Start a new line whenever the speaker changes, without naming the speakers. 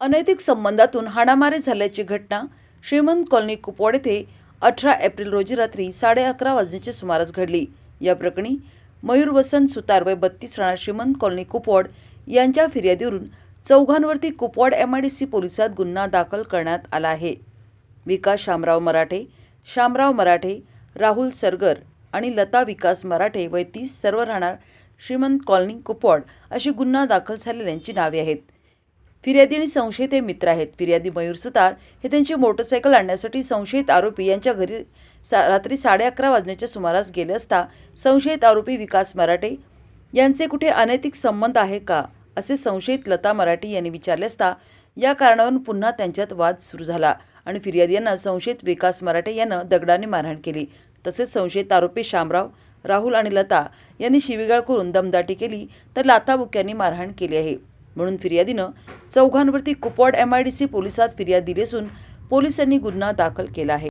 अनैतिक संबंधातून हाणामारी झाल्याची घटना श्रीमंत कॉलनी कुपवाड येथे अठरा एप्रिल रोजी रात्री साडे अकरा वाजण्याच्या सुमारास घडली. या प्रकरणी मयूर वसंत सुतार वय बत्तीस राहणार श्रीमंत कॉलनी कुपवाड यांच्या फिर्यादीवरून चौघांवरती Kupwad M I D C पोलिसात गुन्हा दाखल करण्यात आला आहे. विकास शामराव मराठे शामराव मराठे राहुल सरगर आणि लता विकास मराठे वय तीस सर्व राहणार श्रीमंत कॉलनी कुपवाड अशी गुन्हा दाखल झालेल्यांची नावे आहेत. फिर्यादी आणि संशयित हे मित्र आहेत. फिर्यादी मयूर सुतार हे त्यांची मोटरसायकल आणण्यासाठी संशयित आरोपी यांच्या घरी सा रात्री साडे अकरा वाजण्याच्या सुमारास गेले असता संशयित आरोपी विकास मराठे यांचे कुठे अनैतिक संबंध आहे का? असे संशयित लता मराठे यांनी विचारले असता या कारणावरून पुन्हा त्यांच्यात वाद सुरू झाला आणि फिर्यादी यांना संशयित विकास मराठे यानं दगडाने मारहाण केली. तसेच संशयित आरोपी शामराव राहुल आणि लता यांनी शिवीगाळ करून दमदाटी केली तर लाथाबुक्यांनी मारहाण केली आहे. म्हणून फिर्यादीनं चौघांवरती Kupwad M I D C पोलिसात फिर्याद दिली असून पोलिसांनी गुन्हा दाखल केला आहे.